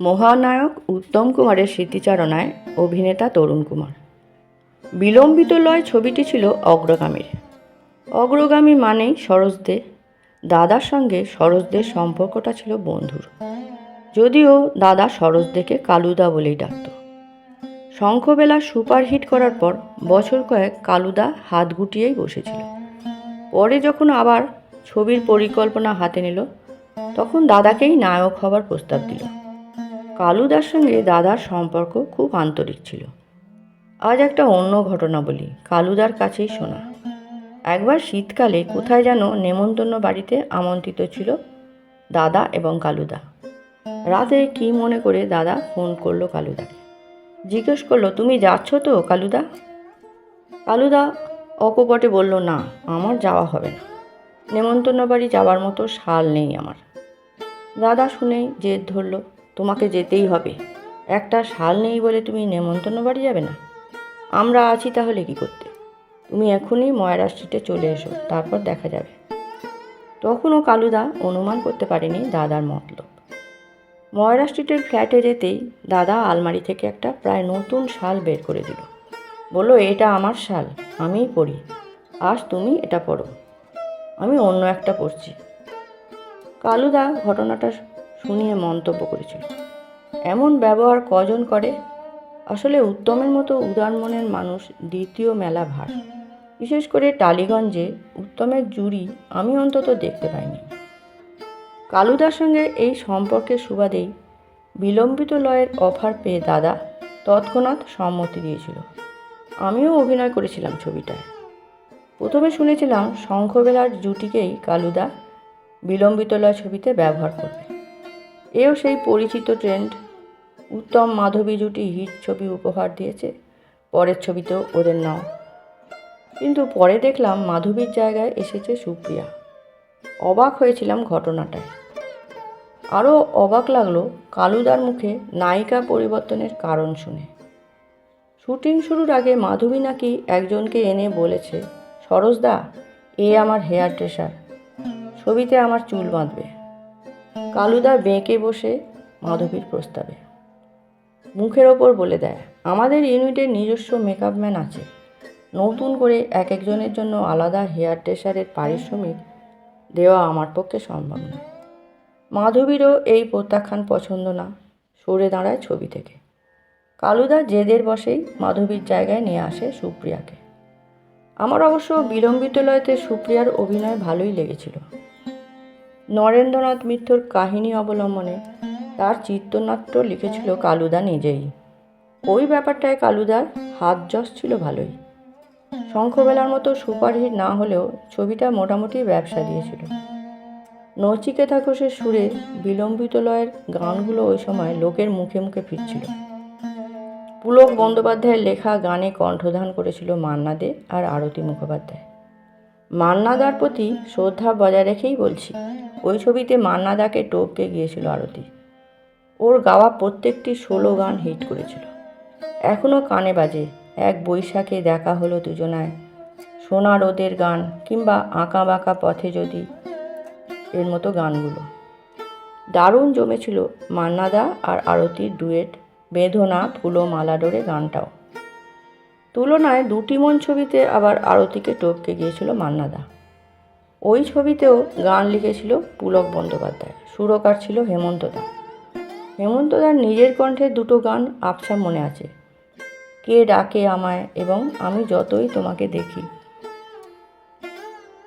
মহানায়ক উত্তম কুমারের স্মৃতিচারণায় অভিনেতা তরুণ কুমার। বিলম্বিত লয় ছবিটি ছিল অগ্রগামীর। অগ্রগামী মানেই সরোজদে দাদার সঙ্গে সরোজদের সম্পর্কটা ছিল বন্ধুর। যদিও দাদা সরোজদেকে কালুদা বলেই ডাকত। শঙ্খবেলা সুপারহিট করার পর বছর কয়েক কালুদা হাত গুটিয়েই বসেছিল। পরে যখন আবার ছবির পরিকল্পনা হাতে নিল, তখন দাদাকেই নায়ক হবার প্রস্তাব দিল। কালুদার সঙ্গে দাদার সম্পর্ক খুব আন্তরিক ছিল। আজ একটা অন্য ঘটনা বলি, কালুদার কাছেই শোনা। একবার শীতকালে কোথায় যেন নেমন্তন্ন বাড়িতে আমন্ত্রিত ছিল দাদা এবং কালুদা। রাতে কি মনে করে দাদা ফোন করল কালুদাকে। জিজ্ঞেস করল, তুমি যাচ্ছ তো কালুদা? কালুদা অকপটে বলল, না, আমার যাওয়া হবে না। নেমন্তন্ন বাড়ি যাওয়ার মতো শাল নেই আমার। দাদা শুনেই জেদ ধরলো তোমাকে যেতেই হবে। একটা শাল নেই বলে তুমি নেমন্তন্ন বাড়ি যাবে না। আমরা আছি তাহলে কি করতে? তুমি এখনই ময়রা স্ট্রিটে চলে এসো, তারপর দেখা যাবে। তখনও কালুদা অনুমান করতে পারেনি দাদার মতলব। ময়রা স্ট্রিটের ফ্ল্যাটে যেতেই দাদা আলমারি থেকে একটা প্রায় নতুন শাল বের করে দিল। বলল, এটা আমার শাল, আমিই পরি। আজ তুমি এটা পড়ো আমি অন্য একটা পড়ছি কালুদা ঘটনাটা শুনিয়ে মন্তব্য করেছিল। এমন ব্যবহার কজন করে? আসলে উত্তমের মতো উদার মনের মানুষ দ্বিতীয় মেলা ভার। বিশেষ করে টালিগঞ্জে উত্তমের জুড়ি আমি অন্তত দেখতে পাইনি। কালুদার সঙ্গে এই সম্পর্কের সুবাদেই বিলম্বিত লয়ের অফার পেয়ে দাদা তৎক্ষণাৎ সম্মতি দিয়েছিল। আমিও অভিনয় করেছিলাম ছবিটায়। প্রথমে শুনেছিলাম শঙ্খবেলার জুটিকেই কালুদা বিলম্বিত লয় ছবিতে ব্যবহার করবে। এও সেই পরিচিত ট্রেন্ড। উত্তম মাধবী জুটি হিট ছবি উপহার দিয়েছে। পরের ছবিতেও ওদের নাও কিন্তু পরে দেখলাম মাধবীর জায়গায় এসেছে সুপ্রিয়া। অবাক হয়েছিলাম ঘটনাটায়। আরও অবাক লাগল কালুদার মুখে নায়িকা পরিবর্তনের কারণ শুনে। শুটিং শুরুর আগে মাধবী নাকি একজনকে এনে বলেছে সরোজদা এ আমার হেয়ার ড্রেসার। ছবিতে আমার চুল বাঁধবে। কালুদা বেঁকে বসে মাধবীর প্রস্তাবে। মুখের ওপর বলে দেয়, আমাদের ইউনিটের নিজস্ব মেকআপ ম্যান আছে। নতুন করে এক একজনের জন্য আলাদা হেয়ার ড্রেসারের পারিশ্রমিক দেওয়া আমার পক্ষে সম্ভব নয় মাধবীরও এই প্রত্যাখ্যান পছন্দ না। সরে দাঁড়ায় ছবি থেকে। কালুদা জেদের বসেই মাধবীর জায়গায় নিয়ে আসে সুপ্রিয়াকে। আমার অবশ্য বিলম্বিত লয়তে সুপ্রিয়ার অভিনয় ভালোই লেগেছিল। নরেন্দ্রনাথ মিত্রর কাহিনী অবলম্বনে তার চিত্রনাট্য লিখেছিল কালুদা নিজেই। ওই ব্যাপারটায় কালুদার হাত যশ ছিল ভালোই। শঙ্খবেলার মতো সুপারহিট না হলেও ছবিটা মোটামুটি ব্যবসা দিয়েছিল। নচিকেতা ঘোষের সুরে বিলম্বিত লয়ের গানগুলো ওই সময় লোকের মুখে মুখে ফিরছিল। পুলক বন্দ্যোপাধ্যায়ের লেখা গানে কণ্ঠদান করেছিল মান্না দে আর আরতি মুখোপাধ্যায়। মান্নাদার প্রতি শ্রদ্ধা বজায় রেখেই বলছি ওই ছবিতে মান্নাদাকে টপকে গিয়েছিল আরতি। ওর গাওয়া প্রত্যেকটি ষোলো গান হিট করেছিল। এখনও কানে বাজে, এক বৈশাখে দেখা হলো দুজনায়। সোনা রোদের গান কিংবা আঁকা বাঁকা পথে যদি এর মতো গানগুলো। দারুণ জমেছিল মান্নাদা আর আরতির ডুয়েট বেদনা ফুলো, মালা ডোরে গানটাও। তুলনায় দুটি মন ছবিতে আবার আরতিকে টপকে গিয়েছিল মান্নাদা ওই ছবিতেও গান লিখেছিল পুলক বন্দ্যোপাধ্যায়, সুরকার ছিল হেমন্তদা হেমন্তদার নিজের কণ্ঠে দুটো গান আবছা মনে আছে। কে ডাকে আমায় এবং আমি যতই তোমাকে দেখি।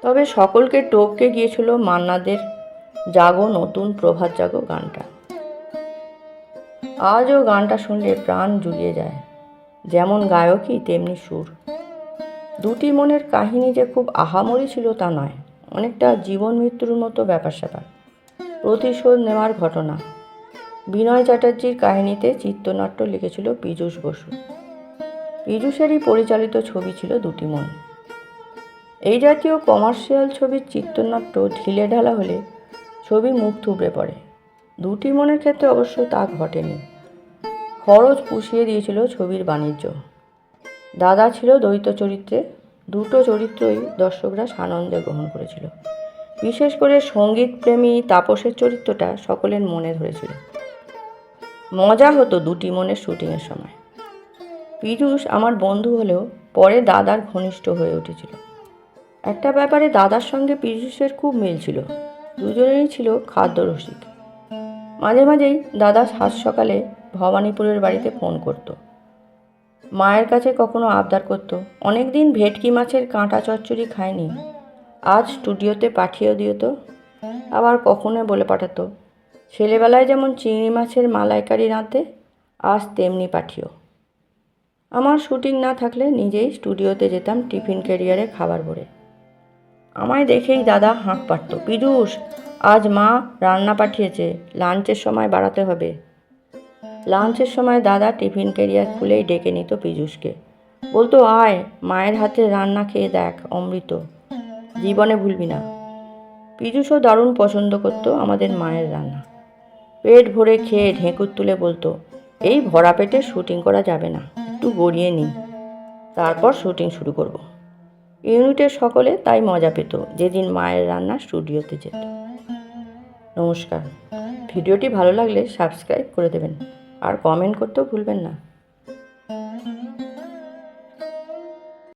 তবে সকলকে টপকে গিয়েছিল মান্নাদের জাগো নতুন প্রভাত জাগো গানটা। আজও গানটা শুনলে প্রাণ জুড়িয়ে যায়, যেমন গায়কই তেমনি সুর। দুটি মনের কাহিনী যে খুব আহামরি ছিল তা নয়। অনেকটা জীবন মৃত্যুর মতো ব্যাপার স্যাপার। প্রতিশোধ নেওয়ার ঘটনা। বিনয় চ্যাটার্জির কাহিনীতে চিত্রনাট্য লিখেছিল পীযূষ বসু। পীযূষেরই পরিচালিত ছবি ছিল দুটি মন। এই জাতীয় কমার্শিয়াল ছবির চিত্রনাট্য ঢিলে ঢালা হলে ছবি মুখ থুবড়ে পড়ে। দুটি মনের ক্ষেত্রে অবশ্য তা ঘটেনি। খরচ পুষিয়ে দিয়েছিল ছবির বাণিজ্য। দাদা ছিল দ্বৈত চরিত্রে দুটো চরিত্রই দর্শকরা সানন্দে গ্রহণ করেছিল। বিশেষ করে সংগীত প্রেমী তাপসের চরিত্রটা সকলের মনে ধরেছিল। মজা হতো দুটি মনের শুটিংয়ের সময়। পীযূষ আমার বন্ধু হলেও পরে দাদার ঘনিষ্ঠ হয়ে উঠেছিল। একটা ব্যাপারে দাদার সঙ্গে পীযূষের খুব মিল ছিল। দুজনেরই ছিল খাদ্যরসিক মাঝে মাঝেই দাদা সাত সকালে ভবানীপুরের বাড়িতে ফোন করত। মায়ের কাছে কখনো আবদার করত। অনেক দিন ভেটকি মাছের কাঁটা চচ্চড়ি খায়নি। আজ স্টুডিওতে পাঠিয়ে দিও তো আবার কখনো বলে পাঠাতো। ছেলেবেলায় যেমন চিংড়ি মাছের মালাইকারি রাঁধতে, আজ তেমনি পাঠিও। আমার শুটিং না থাকলে নিজেই স্টুডিওতে যেতাম টিফিন ক্যারিয়ারে খাবার ভরে। আমায় দেখেই দাদা হাঁক পারত পীযূষ আজ মা রান্না পাঠিয়েছে, লাঞ্চের সময় বাড়াতে হবে। লাঞ্চের সময় দাদা টিফিন ক্যারিয়ার খুলেই ডেকে নিত পীযূষকে। বলতো, আয়, মায়ের হাতে রান্না খেয়ে দেখ, অমৃত। জীবনে ভুলবি না। পীযূষও দারুণ পছন্দ করতো আমাদের মায়ের রান্না। পেট ভরে খেয়ে ঢেঁকুর তুলে বলতো, এই ভরা পেটে শুটিং করা যাবে না, একটু গড়িয়ে নিই। তারপর শুটিং শুরু করব। ইউনিটের সকলে তাই মজা পেত, যেদিন মায়ের রান্না স্টুডিওতে যেত। নমস্কার। ভিডিওটি ভালো লাগলে সাবস্ক্রাইব করে দেবেন। আর কমেন্ট করতেও ভুলবেন না।